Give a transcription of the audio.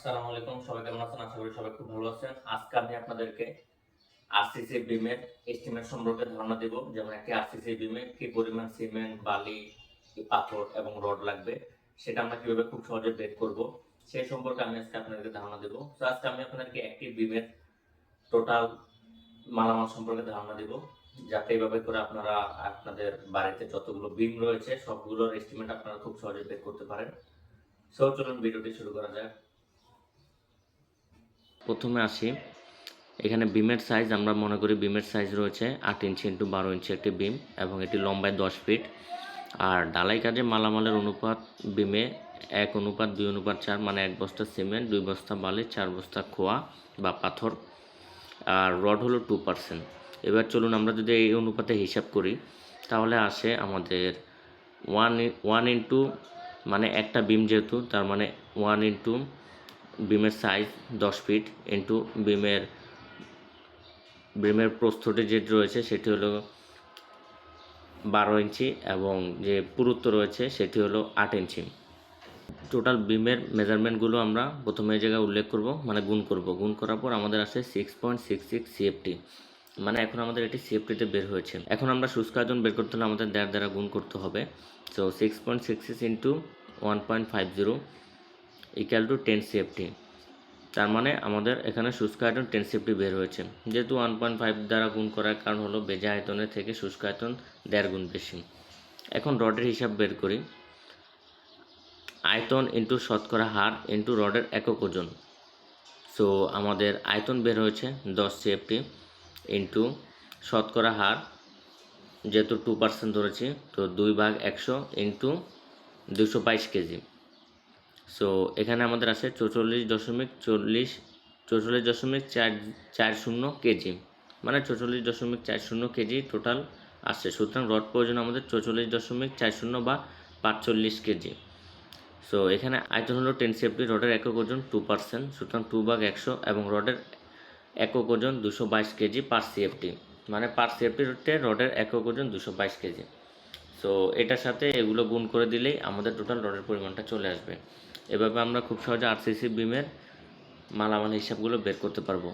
আসসালামু আলাইকুম, সবাই কেমন আছেন? আশা করি সবাই খুব ভালো আছেন। আজকে আমি আপনাদেরকে আরসিসি বিমের এস্টিমেট সম্পর্কে ধারণা দেব, যেমন একটি আরসিসি বিমে কি পরিমাণ সিমেন্ট, বালি পাথর এবং রড লাগবে, সেটা আমরা কীভাবে খুব সহজে বের করব, সেই সম্পর্কে আমি আজকে আপনাদেরকে ধারণা দেব। তো আজকে আমি আপনাদেরকে একটি বিমের টোটাল মালামাল সম্পর্কে ধারণা দেব, যাতে এইভাবে করে আপনারা আপনাদের বাড়িতে যতগুলো বিম রয়েছে, সবগুলোর এস্টিমেট আপনারা খুব সহজে বের করতে পারেন। সো চলুন ভিডিওটি শুরু করা যাক। প্রথমে আসি। এখানে বিমের সাইজ আমরা মনে করি বিমের সাইজ রয়েছে আট ইঞ্চি ইন্টু বারো ইঞ্চি একটি বিম এবং এটি লম্বায় দশ ফিট আর ডালাই কাজে মালামালের অনুপাত বিমে এক অনুপাত, দুই অনুপাত, চার মানে এক বস্তা সিমেন্ট, দুই বস্তা বালি, চার বস্তা খোয়া বা পাথর। আর রড হলো টু পার্সেন্ট এবার চলুন আমরা যদি এই অনুপাতে হিসাব করি, তাহলে আসে আমাদের ওয়ান ওয়ান ইন্টু মানে একটা বিম যেহেতু, তার মানে ওয়ান ইন্টু বিমের সাইজ দশ ফিট ইন্টু বিমের বিমের প্রস্থটি যেটি রয়েছে সেটি হলো বারো ইঞ্চি এবং যে পুরুত্ব রয়েছে সেটি হলো আট ইঞ্চি। টোটাল বিমের মেজারমেন্টগুলো আমরা প্রথমে জায়গায় উল্লেখ করব মানে গুণ করব। গুণ করার পর আমাদের আসে six point six six CFT মানে এখন আমাদের এটি সিএফটিতে বের হয়েছে। এখন আমরা শুষ্ক আয়তন বের করতে হলে আমাদের দেড় দ্বারা গুণ করতে হবে। So six point six six into one point five zero equal to ten CFT তার মানে আমাদের এখানে শুষ্ক আয়তন টেন সিএফটি বের হয়েছে। যেহেতু ওয়ান পয়েন্ট ফাইভ দ্বারা গুণ করার কারণ হলো বেজা আয়তনের থেকে শুষ্ক আয়তন দেড় গুণ বেশি। এখন রডের হিসাব বের করি। আয়তন ইন্টু শতকরা হার ইন্টু রডের একক ওজন। সো আমাদের আয়তন বের হয়েছে দশ সিএফটি ইন্টু শতকরা হার, যেহেতু টু পার্সেন্ট ধরেছি, তো দুই ভাগ একশো ইন্টু দুশো বাইশ কেজি। সো এখানে আমাদের আছে চৌচল্লিশ দশমিক চল্লিশ, চৌচল্লিশ দশমিক চার চার শূন্য কেজি। মানে চৌচল্লিশ দশমিক চার শূন্য কেজি টোটাল আসছে। সুতরাং রড প্রয়োজন আমাদের চৌচল্লিশ দশমিক চার শূন্য বা পাঁচচল্লিশ কেজি। সো এখানে আয়তন হলো টেন সেফটি রডের একক ওজন টু পার্সেন্ট সুতরাং টু ভাগ একশো এবং রডের একক ওজন দুশো বাইশ কেজি পার সিএফটি মানে পার সিএফটি রডের একক ওজন দুশো বাইশ কেজি। সো এটার সাথে এগুলো গুণ করে দিলেই আমাদের টোটাল রডের পরিমাণটা চলে আসবে। এভাবে আমরা খুব সহজে আরসিসি বিমের মালামাল হিসাবগুলো বের করতে পারব।